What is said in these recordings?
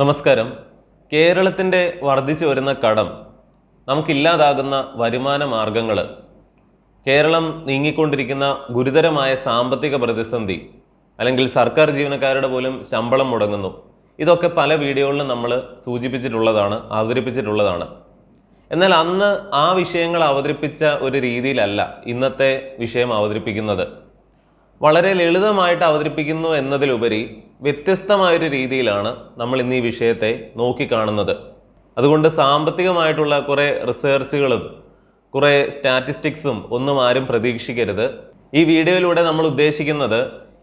നമസ്കാരം. കേരളത്തിന്റെ വർദ്ധിച്ചു വരുന്ന കടം നമുക്കില്ലാതാകുന്ന വരുമാന മാർഗങ്ങൾ കേരളം നീങ്ങിക്കൊണ്ടിരിക്കുന്ന ഗുരുതരമായ സാമ്പത്തിക പ്രതിസന്ധി അല്ലെങ്കിൽ സർക്കാർ ജീവനക്കാരുടെ പോലും ശമ്പളം മുടങ്ങുന്നു. ഇതൊക്കെ പല വീഡിയോകളിലും നമ്മൾ സൂചിപ്പിച്ചിട്ടുള്ളതാണ് അവതരിപ്പിച്ചിട്ടുള്ളതാണ്. എന്നാൽ അന്ന് ആ വിഷയങ്ങൾ അവതരിപ്പിച്ച ഒരു രീതിയിലല്ല ഇന്നത്തെ വിഷയം അവതരിപ്പിക്കുന്നത്. വളരെ ലളിതമായിട്ട് അവതരിപ്പിക്കുന്നു എന്നതിലുപരി വ്യത്യസ്തമായൊരു രീതിയിലാണ് നമ്മൾ ഇന്ന് ഈ വിഷയത്തെ നോക്കിക്കാണുന്നത്. അതുകൊണ്ട് സാമ്പത്തികമായിട്ടുള്ള കുറേ റിസർച്ചുകളും കുറേ സ്റ്റാറ്റിസ്റ്റിക്സും ഒന്നും ആരും പ്രതീക്ഷിക്കരുത്. ഈ വീഡിയോയിലൂടെ നമ്മൾ ഉദ്ദേശിക്കുന്നത്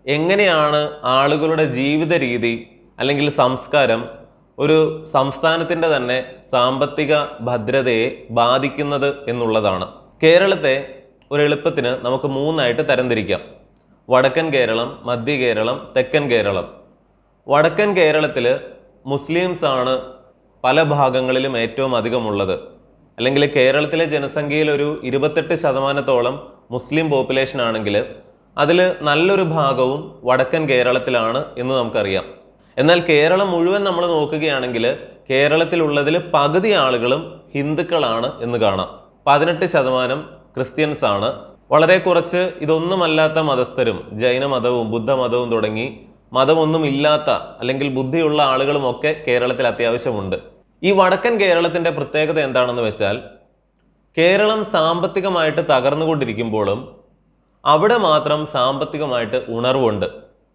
എങ്ങനെയാണ് ആളുകളുടെ ജീവിത രീതി അല്ലെങ്കിൽ സംസ്കാരം ഒരു സംസ്ഥാനത്തിന്റെ തന്നെ സാമ്പത്തിക ഭദ്രതയെ ബാധിക്കുന്നത് എന്നുള്ളതാണ്. കേരളത്തെ ഒരു എളുപ്പത്തിന് നമുക്ക് മൂന്നായിട്ട് തരംതിരിക്കാം. വടക്കൻ കേരളം മധ്യ കേരളം തെക്കൻ കേരളം. വടക്കൻ കേരളത്തിൽ മുസ്ലിംസ് ആണ് പല ഭാഗങ്ങളിലും ഏറ്റവും അധികമുള്ളത്. അല്ലെങ്കിൽ കേരളത്തിലെ ജനസംഖ്യയിൽ ഒരു ഇരുപത്തെട്ട് ശതമാനത്തോളം മുസ്ലിം പോപ്പുലേഷൻ ആണെങ്കിൽ അതിൽ നല്ലൊരു ഭാഗവും വടക്കൻ കേരളത്തിലാണ് എന്ന് നമുക്കറിയാം. എന്നാൽ കേരളം മുഴുവൻ നമ്മൾ നോക്കുകയാണെങ്കിൽ കേരളത്തിലുള്ളതിൽ പകുതി ആളുകളും ഹിന്ദുക്കളാണ് എന്ന് കാണാം. പതിനെട്ട് ശതമാനം ക്രിസ്ത്യൻസ് ആണ് വളരെ കുറച്ച് ഇതൊന്നുമല്ലാത്ത മതസ്ഥരും ജൈനമതവും ബുദ്ധമതവും തുടങ്ങി മതമൊന്നും ഇല്ലാത്ത അല്ലെങ്കിൽ ബുദ്ധിയുള്ള ആളുകളുമൊക്കെ കേരളത്തിൽ അത്യാവശ്യമുണ്ട്. ഈ വടക്കൻ കേരളത്തിന്റെ പ്രത്യേകത എന്താണെന്ന് വെച്ചാൽ കേരളം സാമ്പത്തികമായിട്ട് തകർന്നുകൊണ്ടിരിക്കുമ്പോഴും അവിടെ മാത്രം സാമ്പത്തികമായിട്ട് ഉണർവുണ്ട്.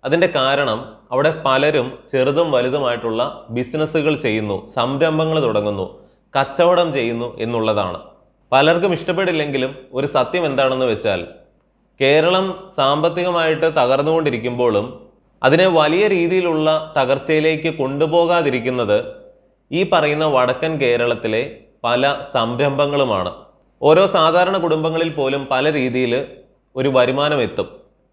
അതിന്റെ കാരണം അവിടെ പലരും ചെറുതും വലുതുമായിട്ടുള്ള ബിസിനസ്സുകൾ ചെയ്യുന്നു സംരംഭങ്ങൾ തുടങ്ങുന്നു കച്ചവടം ചെയ്യുന്നു എന്നുള്ളതാണ്. പലർക്കും ഇഷ്ടപ്പെടില്ലെങ്കിലും ഒരു സത്യം എന്താണെന്ന് വെച്ചാൽ കേരളം സാമ്പത്തികമായിട്ട് തകർന്നുകൊണ്ടിരിക്കുമ്പോഴും അതിനെ വലിയ രീതിയിലുള്ള തകർച്ചയിലേക്ക് കൊണ്ടുപോകാതിരിക്കുന്നത് ഈ പറയുന്ന വടക്കൻ കേരളത്തിലെ പല സംരംഭങ്ങളുമാണ്. ഓരോ സാധാരണ കുടുംബങ്ങളിൽ പോലും പല രീതിയിൽ ഒരു വരുമാനം എത്തും.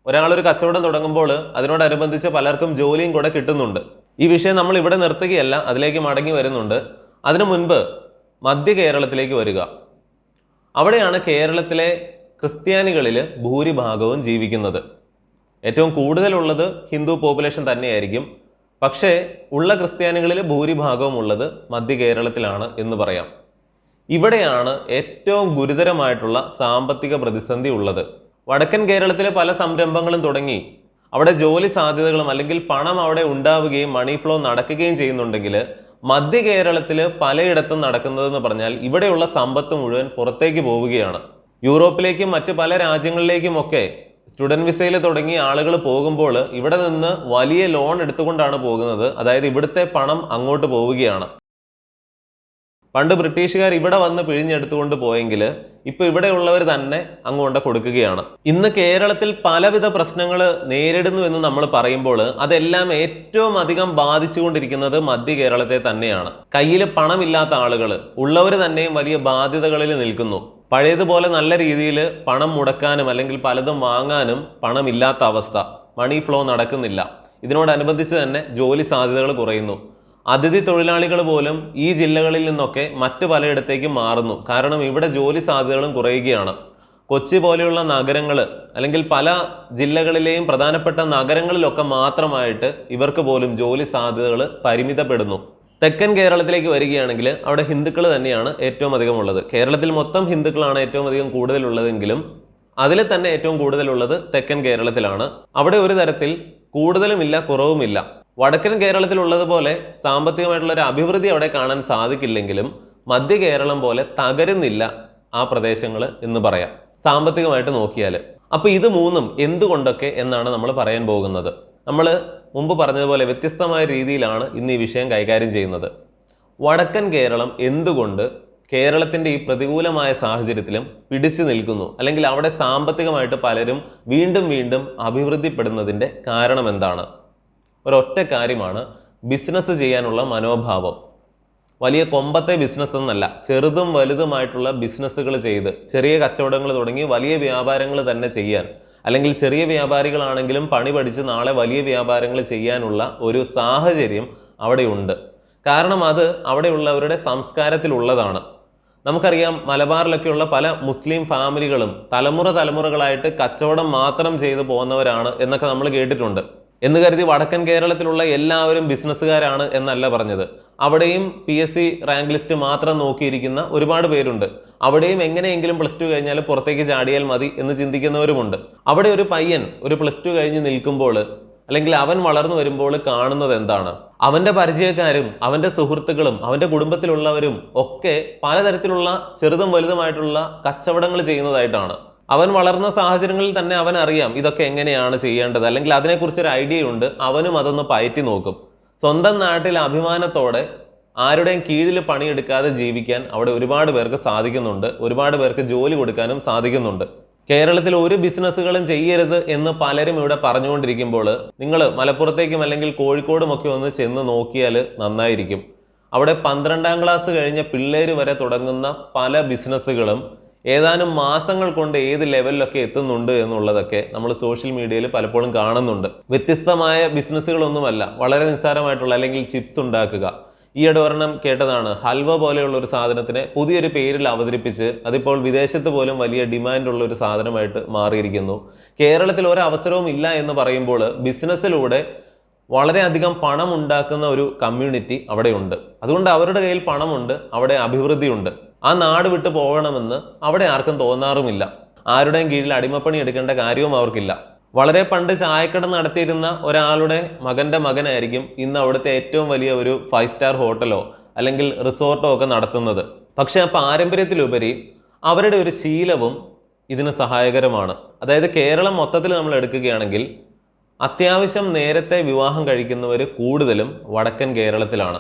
ഒരാളൊരു കച്ചവടം തുടങ്ങുമ്പോൾ അതിനോടനുബന്ധിച്ച് പലർക്കും ജോലിയും കൂടെ കിട്ടുന്നുണ്ട്. ഈ വിഷയം നമ്മൾ ഇവിടെ നിർത്തുകയല്ല അതിലേക്ക് മടങ്ങി വരുന്നുണ്ട്. അതിനു മുൻപ് മധ്യ കേരളത്തിലേക്ക് വരിക. അവിടെയാണ് കേരളത്തിലെ ക്രിസ്ത്യാനികളിൽ ഭൂരിഭാഗവും ജീവിക്കുന്നത്. ഏറ്റവും കൂടുതലുള്ളത് ഹിന്ദു പോപ്പുലേഷൻ തന്നെയായിരിക്കും. പക്ഷേ ഉള്ള ക്രിസ്ത്യാനികളിൽ ഭൂരിഭാഗവും ഉള്ളത് മധ്യ കേരളത്തിലാണ് എന്ന് പറയാം. ഇവിടെയാണ് ഏറ്റവും ഗുരുതരമായിട്ടുള്ള സാമ്പത്തിക പ്രതിസന്ധി ഉള്ളത്. വടക്കൻ കേരളത്തിലെ പല സംരംഭങ്ങളും തുടങ്ങി. അവിടെ ജോലി സാധ്യതകളും അല്ലെങ്കിൽ പണം അവിടെ ഉണ്ടാവുകയും മണി ഫ്ലോ നടക്കുകയും ചെയ്യുന്നുണ്ടെങ്കിൽ മധ്യ കേരളത്തിൽ പലയിടത്തും നടക്കുന്നതെന്ന് പറഞ്ഞാൽ ഇവിടെയുള്ള സമ്പത്ത് മുഴുവൻ പുറത്തേക്ക് പോവുകയാണ്. യൂറോപ്പിലേക്കും മറ്റ് പല രാജ്യങ്ങളിലേക്കും ഒക്കെ സ്റ്റുഡന്റ് വിസയിൽ തുടങ്ങി ആളുകൾ പോകുമ്പോൾ ഇവിടെ നിന്ന് വലിയ ലോൺ എടുത്തുകൊണ്ടാണ് പോകുന്നത്. അതായത് ഇവിടുത്തെ പണം അങ്ങോട്ട് പോവുകയാണ്. പണ്ട് ബ്രിട്ടീഷുകാർ ഇവിടെ വന്ന് പിഴിഞ്ഞെടുത്തുകൊണ്ട് പോയെങ്കിൽ ഇപ്പൊ ഇവിടെയുള്ളവർ തന്നെ അങ്ങോട്ട് കൊടുക്കുകയാണ്. ഇന്ന് കേരളത്തിൽ പലവിധ പ്രശ്നങ്ങൾ നേരിടുന്നു എന്ന് നമ്മൾ പറയുമ്പോൾ അതെല്ലാം ഏറ്റവും അധികം ബാധിച്ചുകൊണ്ടിരിക്കുന്നത് മധ്യ കേരളത്തെ തന്നെയാണ്. കയ്യിൽ പണമില്ലാത്ത ആളുകൾ ഉള്ളവർ തന്നെയും വലിയ ബാധ്യതകളിൽ നിൽക്കുന്നു. പഴയതുപോലെ നല്ല രീതിയിൽ പണം മുടക്കാനും അല്ലെങ്കിൽ പലതും വാങ്ങാനും പണമില്ലാത്ത അവസ്ഥ മണി ഫ്ലോ നടക്കുന്നില്ല. ഇതിനോടനുബന്ധിച്ച് തന്നെ ജോലി സാധ്യതകൾ കുറയുന്നു. അതിഥി തൊഴിലാളികൾ പോലും ഈ ജില്ലകളിൽ നിന്നൊക്കെ മറ്റു പലയിടത്തേക്കും മാറുന്നു. കാരണം ഇവിടെ ജോലി സാധ്യതകളും കുറയുകയാണ്. കൊച്ചി പോലെയുള്ള നഗരങ്ങൾ അല്ലെങ്കിൽ പല ജില്ലകളിലെയും പ്രധാനപ്പെട്ട നഗരങ്ങളിലൊക്കെ മാത്രമായിട്ട് ഇവർക്ക് പോലും ജോലി സാധ്യതകൾ പരിമിതപ്പെടുന്നു. തെക്കൻ കേരളത്തിലേക്ക് വരികയാണെങ്കിൽ അവിടെ ഹിന്ദുക്കൾ തന്നെയാണ് ഏറ്റവും അധികം ഉള്ളത് കേരളത്തിൽ മൊത്തം ഹിന്ദുക്കളാണ് ഏറ്റവും അധികം കൂടുതലുള്ളതെങ്കിലും അതിൽ തന്നെ ഏറ്റവും കൂടുതലുള്ളത് തെക്കൻ കേരളത്തിലാണ്. അവിടെ ഒരു തരത്തിൽ കൂടുതലുമില്ല കുറവുമില്ല. വടക്കൻ കേരളത്തിലുള്ളതുപോലെ സാമ്പത്തികമായിട്ടുള്ള ഒരു അഭിവൃദ്ധി അവിടെ കാണാൻ സാധിക്കില്ലെങ്കിലും മധ്യ കേരളം പോലെ തകരുന്നില്ല ആ പ്രദേശങ്ങൾ എന്ന് പറയാം. സാമ്പത്തികമായിട്ട് നോക്കിയാൽ അപ്പോൾ ഇത് മൂന്നും എന്തുകൊണ്ടൊക്കെ എന്നാണ് നമ്മൾ പറയാൻ പോകുന്നത്. നമ്മൾ മുമ്പ് പറഞ്ഞതുപോലെ വ്യത്യസ്തമായ രീതിയിലാണ് ഇന്ന് ഈ വിഷയം കൈകാര്യം ചെയ്യുന്നത്. വടക്കൻ കേരളം എന്തുകൊണ്ട് കേരളത്തിന്റെ ഈ പ്രതികൂലമായ സാഹചര്യത്തിലും പിടിച്ചു നിൽക്കുന്നു? അല്ലെങ്കിൽ അവിടെ സാമ്പത്തികമായിട്ട് പലരും വീണ്ടും വീണ്ടും അഭിവൃദ്ധിപ്പെടുന്നതിന്റെ കാരണം എന്താണ് ഒരൊറ്റ കാര്യമാണ് ബിസിനസ് ചെയ്യാനുള്ള മനോഭാവം. വലിയ കൊമ്പത്തെ ബിസിനസ് എന്നല്ല ചെറുതും വലുതുമായിട്ടുള്ള ബിസിനസ്സുകൾ ചെയ്ത് ചെറിയ കച്ചവടങ്ങൾ തുടങ്ങി വലിയ വ്യാപാരങ്ങൾ തന്നെ ചെയ്യാൻ അല്ലെങ്കിൽ ചെറിയ വ്യാപാരികളാണെങ്കിലും പണി പഠിച്ച് നാളെ വലിയ വ്യാപാരങ്ങൾ ചെയ്യാനുള്ള ഒരു സാഹചര്യം അവിടെയുണ്ട്. കാരണം അത് അവിടെയുള്ളവരുടെ സംസ്കാരത്തിലുള്ളതാണ്. നമുക്കറിയാം മലബാറിലൊക്കെയുള്ള പല മുസ്ലിം ഫാമിലികളും തലമുറ തലമുറകളായിട്ട് കച്ചവടം മാത്രം ചെയ്തു പോകുന്നവരാണ് എന്നൊക്കെ നമ്മൾ കേട്ടിട്ടുണ്ട്. എന്ന് കരുതി വടക്കൻ കേരളത്തിലുള്ള എല്ലാവരും ബിസിനസ്സുകാരാണ് എന്നല്ല പറഞ്ഞത്. അവിടെയും P S C rank list മാത്രം നോക്കിയിരിക്കുന്ന ഒരുപാട് പേരുണ്ട്. അവിടെയും എങ്ങനെയെങ്കിലും പ്ലസ് ടു കഴിഞ്ഞാൽ പുറത്തേക്ക് ചാടിയാൽ മതി എന്ന് ചിന്തിക്കുന്നവരുമുണ്ട്. അവിടെ ഒരു പയ്യൻ ഒരു പ്ലസ് ടു കഴിഞ്ഞ് നിൽക്കുമ്പോൾ അല്ലെങ്കിൽ അവൻ വളർന്നു വരുമ്പോൾ കാണുന്നത് എന്താണ്? അവന്റെ പരിചയക്കാരും അവന്റെ സുഹൃത്തുക്കളും അവന്റെ കുടുംബത്തിലുള്ളവരും ഒക്കെ പലതരത്തിലുള്ള ചെറുതും വലുതുമായിട്ടുള്ള കച്ചവടങ്ങൾ ചെയ്യുന്നതായിട്ടാണ്. അവൻ വളർന്ന സാഹചര്യങ്ങളിൽ തന്നെ അവൻ അറിയാം ഇതൊക്കെ എങ്ങനെയാണ് ചെയ്യേണ്ടത്. അല്ലെങ്കിൽ അതിനെക്കുറിച്ച് ഒരു ഐഡിയ ഉണ്ട് അവനും അതൊന്ന് പയറ്റി നോക്കും. സ്വന്തം നാട്ടിൽ അഭിമാനത്തോടെ ആരുടെയും കീഴിൽ പണിയെടുക്കാതെ ജീവിക്കാൻ അവിടെ ഒരുപാട് പേർക്ക് സാധിക്കുന്നുണ്ട്. ഒരുപാട് പേർക്ക് ജോലി കൊടുക്കാനും സാധിക്കുന്നുണ്ട്. കേരളത്തിൽ ഒരു ബിസിനസ്സുകളും ചെയ്യരുത് എന്ന് പലരും ഇവിടെ പറഞ്ഞുകൊണ്ടിരിക്കുമ്പോൾ നിങ്ങൾ മലപ്പുറത്തേക്കും അല്ലെങ്കിൽ കോഴിക്കോടും ഒക്കെ ഒന്ന് ചെന്ന് നോക്കിയാൽ നന്നായിരിക്കും. അവിടെ പന്ത്രണ്ടാം ക്ലാസ് കഴിഞ്ഞ പിള്ളേർ വരെ തുടങ്ങുന്ന പല ബിസിനസ്സുകളും ഏതാനും മാസങ്ങൾ കൊണ്ട് ഏത് ലെവലിലൊക്കെ എത്തുന്നുണ്ട് എന്നുള്ളതൊക്കെ നമ്മൾ സോഷ്യൽ മീഡിയയിൽ പലപ്പോഴും കാണുന്നുണ്ട്. വ്യത്യസ്തമായ ബിസിനസ്സുകളൊന്നുമല്ല വളരെ നിസ്സാരമായിട്ടുള്ള അല്ലെങ്കിൽ ചിപ്സ് ഉണ്ടാക്കുക. ഈയിടെ ഒരെണ്ണം കേട്ടതാണ്. ഹൽവ പോലെയുള്ള ഒരു സാധനത്തിനെ പുതിയൊരു പേരിൽ അവതരിപ്പിച്ച് അതിപ്പോൾ വിദേശത്ത് പോലും വലിയ ഡിമാൻഡുള്ള ഒരു സാധനമായിട്ട് മാറിയിരിക്കുന്നു. കേരളത്തിൽ ഒരവസരവും ഇല്ല എന്ന് പറയുമ്പോൾ ബിസിനസ്സിലൂടെ വളരെയധികം പണം ഉണ്ടാക്കുന്ന ഒരു കമ്മ്യൂണിറ്റി അവിടെയുണ്ട്. അതുകൊണ്ട് അവരുടെ കയ്യിൽ പണമുണ്ട് അവിടെ അഭിവൃദ്ധിയുണ്ട്. ആ നാട് വിട്ടു പോകണമെന്ന് അവിടെ ആർക്കും തോന്നാറുമില്ല. ആരുടെയും കീഴിൽ അടിമപ്പണി എടുക്കേണ്ട കാര്യവും അവർക്കില്ല. വളരെ പണ്ട് ചായക്കട നടത്തിയിരുന്ന ഒരാളുടെ മകന്റെ മകനായിരിക്കും ഇന്ന് അവിടുത്തെ ഏറ്റവും വലിയ ഒരു ഫൈവ് സ്റ്റാർ ഹോട്ടലോ അല്ലെങ്കിൽ റിസോർട്ടോ ഒക്കെ നടത്തുന്നത്. പക്ഷെ ആ പാരമ്പര്യത്തിലുപരി അവരുടെ ഒരു ശീലവും ഇതിന് സഹായകരമാണ്. അതായത് കേരളം മൊത്തത്തിൽ നമ്മൾ എടുക്കുകയാണെങ്കിൽ അത്യാവശ്യം നേരത്തെ വിവാഹം കഴിക്കുന്നവർ കൂടുതലും വടക്കൻ കേരളത്തിലാണ്.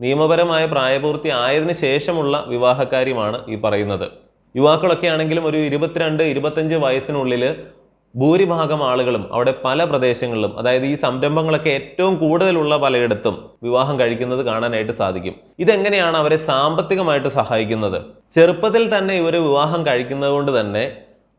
നിയമപരമായ പ്രായപൂർത്തി ആയതിനു ശേഷമുള്ള വിവാഹക്കാര്യമാണ് ഈ പറയുന്നത്. യുവാക്കളൊക്കെ ആണെങ്കിലും ഒരു ഇരുപത്തിരണ്ട് ഇരുപത്തഞ്ച് വയസ്സിനുള്ളിൽ ഭൂരിഭാഗം ആളുകളും അവിടെ പല പ്രദേശങ്ങളിലും അതായത് ഈ സംരംഭങ്ങളൊക്കെ ഏറ്റവും കൂടുതലുള്ള പലയിടത്തും വിവാഹം കഴിക്കുന്നത് കാണാനായിട്ട് സാധിക്കും. ഇതെങ്ങനെയാണ് അവരെ സാമ്പത്തികമായിട്ട് സഹായിക്കുന്നത്? ചെറുപ്പത്തിൽ തന്നെ ഇവർ വിവാഹം കഴിക്കുന്നത് കൊണ്ട് തന്നെ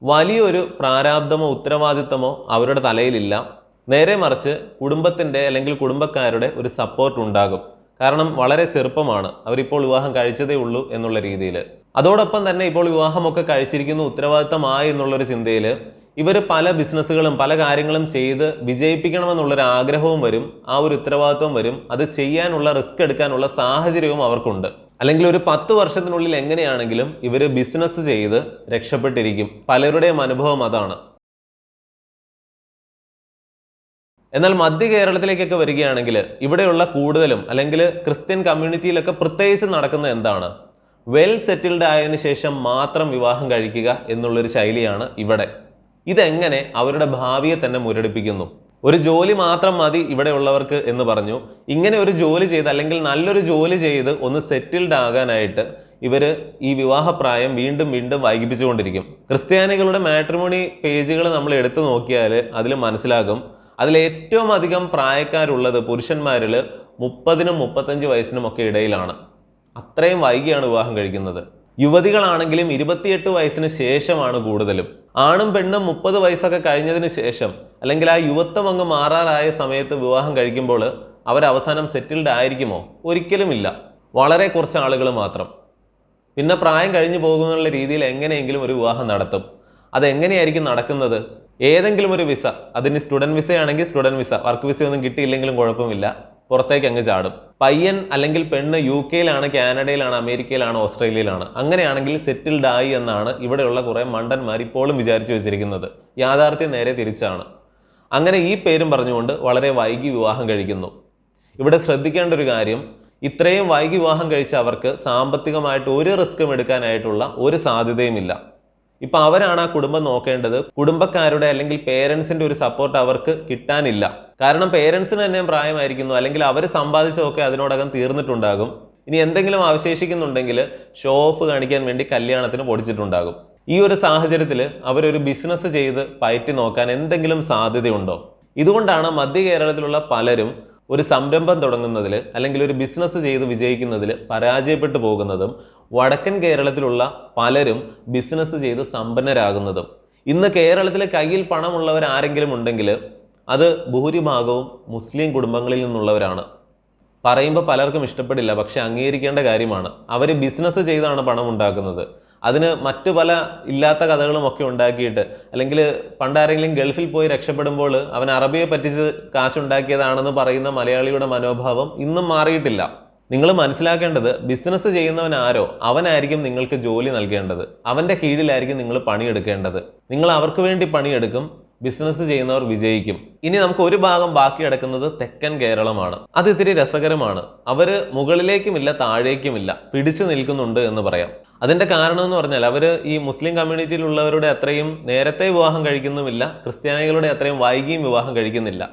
വലിയൊരു പ്രാരാബ്ദമോ ഉത്തരവാദിത്തമോ അവരുടെ തലയിലില്ല. നേരെ മറിച്ച് കുടുംബത്തിന്റെ അല്ലെങ്കിൽ കുടുംബക്കാരുടെ ഒരു സപ്പോർട്ട് ഉണ്ടാകും. കാരണം വളരെ ചെറുപ്പമാണ്. അവരിപ്പോൾ വിവാഹം കഴിച്ചതേ ഉള്ളൂ എന്നുള്ള രീതിയിൽ അതോടൊപ്പം തന്നെ ഇപ്പോൾ വിവാഹമൊക്കെ കഴിച്ചിരിക്കുന്നു ഉത്തരവാദിത്തമായി എന്നുള്ളൊരു ചിന്തയിൽ ഇവർ പല ബിസിനസ്സുകളും പല കാര്യങ്ങളും ചെയ്ത് വിജയിപ്പിക്കണമെന്നുള്ളൊരു ആഗ്രഹവും വരും ആ ഒരു ഉത്തരവാദിത്വം വരും. അത് ചെയ്യാനുള്ള റിസ്ക് എടുക്കാനുള്ള സാഹചര്യവും അവർക്കുണ്ട്. അല്ലെങ്കിൽ ഒരു പത്ത് വർഷത്തിനുള്ളിൽ എങ്ങനെയാണെങ്കിലും ഇവർ ബിസിനസ് ചെയ്ത് രക്ഷപ്പെട്ടിരിക്കും. പലരുടെയും അനുഭവം അതാണ്. എന്നാൽ മധ്യ കേരളത്തിലേക്കൊക്കെ വരികയാണെങ്കിൽ ഇവിടെയുള്ള കൂടുതലും അല്ലെങ്കിൽ ക്രിസ്ത്യൻ കമ്മ്യൂണിറ്റിയിലൊക്കെ പ്രത്യേകിച്ച് നടക്കുന്നത് എന്താണ്? വെൽ സെറ്റിൽഡ് ആയതിനു ശേഷം മാത്രം വിവാഹം കഴിക്കുക എന്നുള്ളൊരു ശൈലിയാണ് ഇവിടെ. ഇതെങ്ങനെ അവരുടെ ഭാവിയെ തന്നെ മുരടിപ്പിക്കുന്നു? ഒരു ജോലി മാത്രം മതി ഇവിടെയുള്ളവർക്ക് എന്ന് പറഞ്ഞു. ഇങ്ങനെ ഒരു ജോലി ചെയ്ത് അല്ലെങ്കിൽ നല്ലൊരു ജോലി ചെയ്ത് ഒന്ന് സെറ്റിൽഡ് ആകാനായിട്ട് ഇവർ ഈ വിവാഹപ്രായം വീണ്ടും വീണ്ടും വൈകിപ്പിച്ചുകൊണ്ടിരിക്കും. ക്രിസ്ത്യാനികളുടെ മാട്രിമോണി പേജുകൾ നമ്മൾ എടുത്തു നോക്കിയാൽ അതിൽ മനസ്സിലാകും. അതിൽ ഏറ്റവും അധികം പ്രായക്കാരുള്ളത് പുരുഷന്മാരിൽ മുപ്പതിനും മുപ്പത്തഞ്ച് വയസ്സിനും ഒക്കെ ഇടയിലാണ്. അത്രയും വൈകിയാണ് വിവാഹം കഴിക്കുന്നത്. യുവതികളാണെങ്കിലും ഇരുപത്തിയെട്ട് വയസ്സിന് ശേഷമാണ് കൂടുതലും. ആണും പെണ്ണും മുപ്പത് വയസ്സൊക്കെ കഴിഞ്ഞതിന് ശേഷം അല്ലെങ്കിൽ ആ യുവത്വം അങ്ങ് മാറാറായ സമയത്ത് വിവാഹം കഴിക്കുമ്പോൾ അവർ അവസാനം സെറ്റിൽഡ് ആയിരിക്കുമോ? ഒരിക്കലുമില്ല. വളരെ കുറച്ച് ആളുകൾ മാത്രം. പിന്നെ പ്രായം കഴിഞ്ഞു പോകുന്നുള്ള രീതിയിൽ എങ്ങനെയെങ്കിലും ഒരു വിവാഹം നടത്തും. അതെങ്ങനെയായിരിക്കും നടക്കുന്നത്? ഏതെങ്കിലും ഒരു വിസ അതിന് സ്റ്റുഡന്റ് വിസയാണെങ്കിൽ സ്റ്റുഡന്റ് വിസ വർക്ക് വിസ ഒന്നും കിട്ടിയില്ലെങ്കിലും കുഴപ്പമില്ല പുറത്തേക്ക് അങ്ങ് ചാടും. പയ്യൻ അല്ലെങ്കിൽ പെണ്ണ് യു കെയിലാണ് കാനഡയിലാണ് അമേരിക്കയിലാണ് ഓസ്ട്രേലിയയിലാണ്. അങ്ങനെയാണെങ്കിൽ സെറ്റിൽഡ് ആയി എന്നാണ് ഇവിടെയുള്ള കുറേ മണ്ടന്മാർ ഇപ്പോഴും വിചാരിച്ചു വെച്ചിരിക്കുന്നത്. യാഥാർത്ഥ്യം നേരെ തിരിച്ചാണ്. അങ്ങനെ ഈ പേരും പറഞ്ഞുകൊണ്ട് വളരെ വൈകി വിവാഹം കഴിക്കുന്നു. ഇവിടെ ശ്രദ്ധിക്കേണ്ട ഒരു കാര്യം ഇത്രയും വൈകി വിവാഹം കഴിച്ച അവർക്ക് സാമ്പത്തികമായിട്ട് ഒരു റിസ്ക്കും എടുക്കാനായിട്ടുള്ള ഒരു സാധ്യതയുമില്ല. ഇപ്പൊ അവരാണ് ആ കുടുംബം നോക്കേണ്ടത്. കുടുംബക്കാരുടെ അല്ലെങ്കിൽ പേരൻസിന്റെ ഒരു സപ്പോർട്ട് അവർക്ക് കിട്ടാനില്ല. കാരണം പേരൻസിന് തന്നെ പ്രായമായിരിക്കുന്നു. അല്ലെങ്കിൽ അവർ സമ്പാദിച്ചതൊക്കെ അതിനോടകം തീർന്നിട്ടുണ്ടാകും. ഇനി എന്തെങ്കിലും അവശേഷിക്കുന്നുണ്ടെങ്കിൽ ഷോ ഓഫ് കാണിക്കാൻ വേണ്ടി കല്യാണത്തിന് പൊടിച്ചിട്ടുണ്ടാകും. ഈ ഒരു സാഹചര്യത്തിൽ അവരൊരു ബിസിനസ് ചെയ്ത് പയറ്റി നോക്കാൻ എന്തെങ്കിലും സാധ്യതയുണ്ടോ? ഇതുകൊണ്ടാണ് മധ്യ കേരളത്തിലുള്ള പലരും ഒരു സംരംഭം തുടങ്ങുന്നതിൽ അല്ലെങ്കിൽ ഒരു ബിസിനസ് ചെയ്ത് വിജയിക്കുന്നതിൽ പരാജയപ്പെട്ടു പോകുന്നതും വടക്കൻ കേരളത്തിലുള്ള പലരും ബിസിനസ് ചെയ്ത് സമ്പന്നരാകുന്നതും. ഇന്ന് കേരളത്തിൽ കയ്യിൽ പണമുള്ളവർ ആരെങ്കിലും ഉണ്ടെങ്കിൽ അത് ഭൂരിഭാഗവും മുസ്ലിം കുടുംബങ്ങളിൽ നിന്നുള്ളവരാണ്. പറയുമ്പോൾ പലർക്കും ഇഷ്ടപ്പെടില്ല പക്ഷെ അംഗീകരിക്കേണ്ട കാര്യമാണ്. അവർ ബിസിനസ് ചെയ്താണ് പണം ഉണ്ടാക്കുന്നത് അതിന് മറ്റു പല ഇല്ലാത്ത കഥകളും ഒക്കെ ഉണ്ടാക്കിയിട്ട് അല്ലെങ്കിൽ പണ്ടാരെങ്കിലും ഗൾഫിൽ പോയി രക്ഷപ്പെടുമ്പോൾ അവൻ അറബിയെ പറ്റിച്ച് കാശുണ്ടാക്കിയതാണെന്ന് പറയുന്ന മലയാളിയുടെ മനോഭാവം ഇന്നും മാറിയിട്ടില്ല. നിങ്ങൾ മനസ്സിലാക്കേണ്ടത് ബിസിനസ് ചെയ്യുന്നവൻ ആരോ? അവനായിരിക്കും നിങ്ങൾക്ക് ജോലി നൽകേണ്ടത്. അവന്റെ കീഴിലായിരിക്കും നിങ്ങൾ പണിയെടുക്കേണ്ടത്. നിങ്ങൾ അവർക്ക് വേണ്ടി പണിയെടുക്കും ബിസിനസ് ചെയ്യുന്നവർ വിജയിക്കും. ഇനി നമുക്ക് ഒരു ഭാഗം ബാക്കി കിടക്കുന്നത് തെക്കൻ കേരളമാണ്. അത് ഇത്തിരി രസകരമാണ്. അവർ മുകളിലേക്കുമില്ല താഴേക്കുമില്ല പിടിച്ചു നിൽക്കുന്നുണ്ട് എന്ന് പറയാം. അതിന്റെ കാരണം എന്ന് പറഞ്ഞാൽ അവർ ഈ മുസ്ലിം കമ്മ്യൂണിറ്റിയിലുള്ളവരുടെ അത്രയും നേരത്തെ വിവാഹം കഴിക്കുന്നുമില്ല ക്രിസ്ത്യാനികളുടെ അത്രയും വൈകിയും വിവാഹം കഴിക്കുന്നില്ല.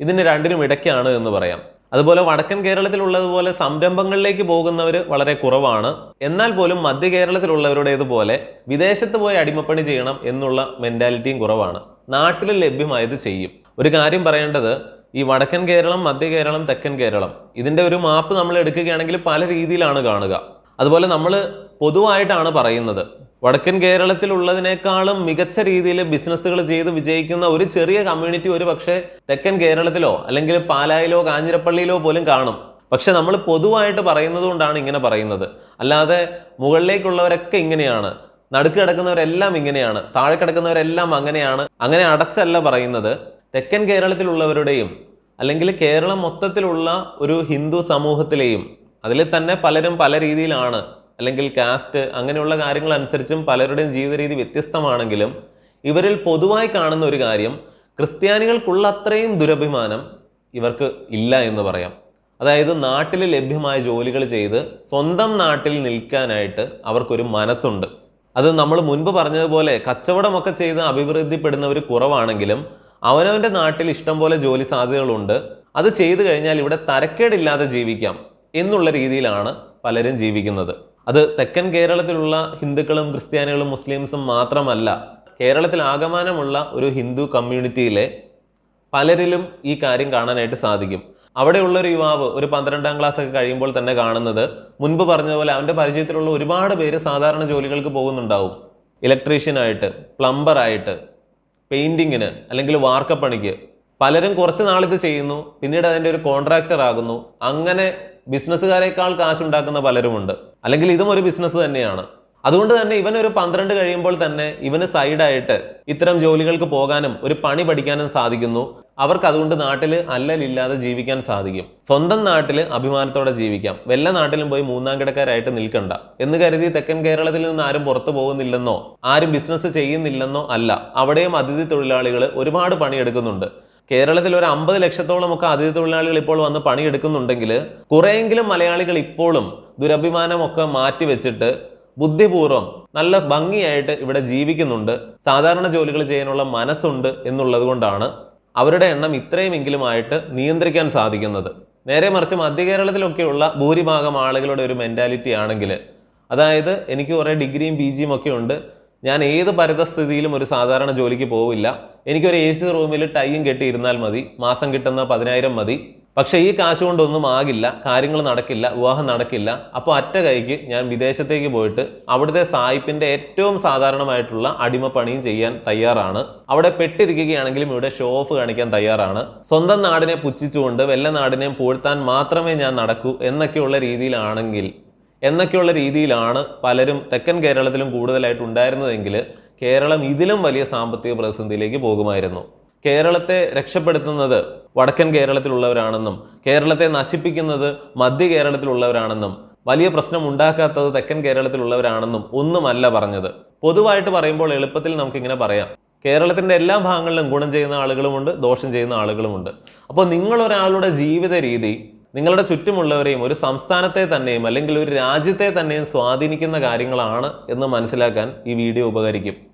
ഇതിന് രണ്ടിനും ഇടയ്ക്കാണ് എന്ന് പറയാം. അതുപോലെ വടക്കൻ കേരളത്തിലുള്ളതുപോലെ സംരംഭങ്ങളിലേക്ക് പോകുന്നവർ വളരെ കുറവാണ്. എന്നാൽ പോലും മധ്യ കേരളത്തിലുള്ളവരുടേതുപോലെ വിദേശത്ത് പോയി അടിമപ്പണി ചെയ്യണം എന്നുള്ള മെന്റാലിറ്റിയും കുറവാണ്. നാട്ടിൽ ലഭ്യമായത് ചെയ്യും. ഒരു കാര്യം പറയേണ്ടത് ഈ വടക്കൻ കേരളം മധ്യ കേരളം തെക്കൻ കേരളം ഇതിന്റെ ഒരു മാപ്പ് നമ്മൾ എടുക്കുകയാണെങ്കിൽ പല രീതിയിലാണ് കാണുക. അതുപോലെ നമ്മൾ പൊതുവായിട്ടാണ് പറയുന്നത്. വടക്കൻ കേരളത്തിലുള്ളതിനേക്കാളും മികച്ച രീതിയിൽ ബിസിനസ്സുകൾ ചെയ്ത് വിജയിക്കുന്ന ഒരു ചെറിയ കമ്മ്യൂണിറ്റി ഒരു പക്ഷേ തെക്കൻ കേരളത്തിലോ അല്ലെങ്കിൽ പാലായിലോ കാഞ്ഞിരപ്പള്ളിയിലോ പോലും കാണും. പക്ഷെ നമ്മൾ പൊതുവായിട്ട് പറയുന്നത് കൊണ്ടാണ് ഇങ്ങനെ പറയുന്നത്. അല്ലാതെ മുകളിലേക്കുള്ളവരൊക്കെ ഇങ്ങനെയാണ്. നടുക്ക് കിടക്കുന്നവരെല്ലാം ഇങ്ങനെയാണ്. താഴെ കിടക്കുന്നവരെല്ലാം അങ്ങനെയാണ്. അങ്ങനെ അടച്ചല്ല പറയുന്നത്. തെക്കൻ കേരളത്തിലുള്ളവരുടെയും അല്ലെങ്കിൽ കേരളം മൊത്തത്തിലുള്ള ഒരു ഹിന്ദു സമൂഹത്തിലെയും അതിൽ തന്നെ പലരും പല രീതിയിലാണ് അല്ലെങ്കിൽ കാസ്റ്റ് അങ്ങനെയുള്ള കാര്യങ്ങൾ അനുസരിച്ചും പലരുടെയും ജീവിത രീതി വ്യത്യസ്തമാണെങ്കിലും ഇവരിൽ പൊതുവായി കാണുന്ന ഒരു കാര്യം ക്രിസ്ത്യാനികൾക്കുള്ള അത്രയും ദുരഭിമാനം ഇവർക്ക് ഇല്ല എന്ന് പറയാം. അതായത് നാട്ടിൽ ലഭ്യമായ ജോലികൾ ചെയ്ത് സ്വന്തം നാട്ടിൽ നിൽക്കാനായിട്ട് അവർക്കൊരു മനസ്സുണ്ട്. അത് നമ്മൾ മുൻപ് പറഞ്ഞതുപോലെ കച്ചവടമൊക്കെ ചെയ്ത് അഭിവൃദ്ധിപ്പെടുന്നവർ കുറവാണെങ്കിലും അവനവന്റെ നാട്ടിൽ ഇഷ്ടം പോലെ ജോലി സാധ്യതകളുണ്ട്. അത് ചെയ്തു കഴിഞ്ഞാൽ ഇവിടെ തരക്കേടില്ലാതെ ജീവിക്കാം എന്നുള്ള രീതിയിലാണ് പലരും ജീവിക്കുന്നത്. അത് തെക്കൻ കേരളത്തിലുള്ള ഹിന്ദുക്കളും ക്രിസ്ത്യാനികളും മുസ്ലിംസും മാത്രമല്ല കേരളത്തിൽ ആകമാനമുള്ള ഒരു ഹിന്ദു കമ്മ്യൂണിറ്റിയിലെ പലരിലും ഈ കാര്യം കാണാനായിട്ട് സാധിക്കും. അവിടെയുള്ള ഒരു യുവാവ് ഒരു പന്ത്രണ്ടാം ക്ലാസ് ഒക്കെ കഴിയുമ്പോൾ തന്നെ കാണുന്നത് മുൻപ് പറഞ്ഞതുപോലെ അവന്റെ പരിചയത്തിലുള്ള ഒരുപാട് പേര് സാധാരണ ജോലികൾക്ക് പോകുന്നുണ്ടാവും. ഇലക്ട്രീഷ്യനായിട്ട് പ്ലംബറായിട്ട് പെയിന്റിങ്ങിന് അല്ലെങ്കിൽ വാർക്കപ്പണിക്ക്. പലരും കുറച്ച് നാളിത് ചെയ്യുന്നു പിന്നീട് അതിന്റെ ഒരു കോൺട്രാക്ടർ ആകുന്നു അങ്ങനെ ബിസിനസ്സുകാരെക്കാൾ കാശുണ്ടാക്കുന്ന പലരുമുണ്ട്. അല്ലെങ്കിൽ ഇതും ഒരു ബിസിനസ് തന്നെയാണ്. അതുകൊണ്ട് തന്നെ ഇവൻ ഒരു പന്ത്രണ്ട് കഴിയുമ്പോൾ തന്നെ ഇവന് സൈഡായിട്ട് ഇത്തരം ജോലികൾക്ക് പോകാനും ഒരു പണി പഠിക്കാനും സാധിക്കുന്നു. അവർക്ക് അതുകൊണ്ട് നാട്ടിൽ അല്ലലില്ലാതെ ജീവിക്കാൻ സാധിക്കും. സ്വന്തം നാട്ടിൽ അഭിമാനത്തോടെ ജീവിക്കാം. വല്ല നാട്ടിലും പോയി മൂന്നാം കിടക്കാരായിട്ട് നിൽക്കണ്ട. എന്ന് കരുതി തെക്കൻ കേരളത്തിൽ നിന്ന് ആരും പുറത്തു പോകുന്നില്ലെന്നോ ആരും ബിസിനസ് ചെയ്യുന്നില്ലെന്നോ അല്ല അവിടെയും അതിഥി തൊഴിലാളികൾ ഒരുപാട് പണിയെടുക്കുന്നുണ്ട്. കേരളത്തിൽ ഒരു അമ്പത് ലക്ഷത്തോളം ഒക്കെ അതിഥി തൊഴിലാളികൾ ഇപ്പോൾ വന്ന് പണിയെടുക്കുന്നുണ്ടെങ്കിൽ കുറേയെങ്കിലും മലയാളികൾ ഇപ്പോഴും ദുരഭിമാനമൊക്കെ മാറ്റി വെച്ചിട്ട് ബുദ്ധിപൂർവം നല്ല ഭംഗിയായിട്ട് ഇവിടെ ജീവിക്കുന്നുണ്ട്. സാധാരണ ജോലികൾ ചെയ്യാനുള്ള മനസ്സുണ്ട് എന്നുള്ളത് കൊണ്ടാണ് അവരുടെ എണ്ണം ഇത്രയുമെങ്കിലുമായിട്ട് നിയന്ത്രിക്കാൻ സാധിക്കുന്നത്. നേരെ മറിച്ച് മധ്യ കേരളത്തിലൊക്കെയുള്ള ഭൂരിഭാഗം ആളുകളുടെ ഒരു മെന്റാലിറ്റി ആണെങ്കിൽ അതായത് എനിക്ക് കുറേ ഡിഗ്രിയും പി ജിയും ഒക്കെ ഉണ്ട്. ഞാൻ ഏത് പരിതസ്ഥിതിയിലും ഒരു സാധാരണ ജോലിക്ക് പോവില്ല. എനിക്കൊരു എ സി റൂമിൽ ടൈയും കെട്ടിയിരുന്നാൽ മതി. മാസം കിട്ടുന്ന പതിനായിരം മതി. പക്ഷേ ഈ കാശ് കൊണ്ടൊന്നും ആകില്ല. കാര്യങ്ങൾ നടക്കില്ല. വിവാഹം നടക്കില്ല. അപ്പോൾ അറ്റ കൈക്ക് ഞാൻ വിദേശത്തേക്ക് പോയിട്ട് അവിടുത്തെ സായിപ്പിന്റെ ഏറ്റവും സാധാരണമായിട്ടുള്ള അടിമപ്പണിയും ചെയ്യാൻ തയ്യാറാണ്. അവിടെ പെട്ടിരിക്കുകയാണെങ്കിലും ഇവിടെ ഷോ ഓഫ് കാണിക്കാൻ തയ്യാറാണ്. സ്വന്തം നാടിനെ പുച്ഛിച്ചുകൊണ്ട് വല്ല നാടിനെയും പൂഴ്ത്താൻ മാത്രമേ ഞാൻ നടക്കൂ എന്നൊക്കെയുള്ള രീതിയിലാണെങ്കിൽ എന്നൊക്കെയുള്ള രീതിയിലാണ് പലരും തെക്കൻ കേരളത്തിലും കൂടുതലായിട്ട് ഉണ്ടായിരുന്നതെങ്കിൽ കേരളം ഇതിലും വലിയ സാമ്പത്തിക പ്രതിസന്ധിയിലേക്ക് പോകുമായിരുന്നു. കേരളത്തെ രക്ഷപ്പെടുത്തുന്നത് വടക്കൻ കേരളത്തിലുള്ളവരാണെന്നും കേരളത്തെ നശിപ്പിക്കുന്നത് മധ്യ കേരളത്തിലുള്ളവരാണെന്നും വലിയ പ്രശ്നം ഉണ്ടാക്കാത്തത് തെക്കൻ കേരളത്തിലുള്ളവരാണെന്നും ഒന്നുമല്ല പറഞ്ഞത്. പൊതുവായിട്ട് പറയുമ്പോൾ എളുപ്പത്തിൽ നമുക്കിങ്ങനെ പറയാം. കേരളത്തിന്റെ എല്ലാ ഭാഗങ്ങളിലും ഗുണം ചെയ്യുന്ന ആളുകളുമുണ്ട് ദോഷം ചെയ്യുന്ന ആളുകളുമുണ്ട്. അപ്പോൾ നിങ്ങളൊരാളുടെ ജീവിത രീതി നിങ്ങളുടെ ചുറ്റുമുള്ളവരെയും ഒരു സംസ്ഥാനത്തെ തന്നെയും അല്ലെങ്കിൽ ഒരു രാജ്യത്തെ തന്നെയും സ്വാധീനിക്കുന്ന കാര്യങ്ങളാണ് എന്ന് മനസ്സിലാക്കാൻ ഈ വീഡിയോ ഉപകരിക്കും.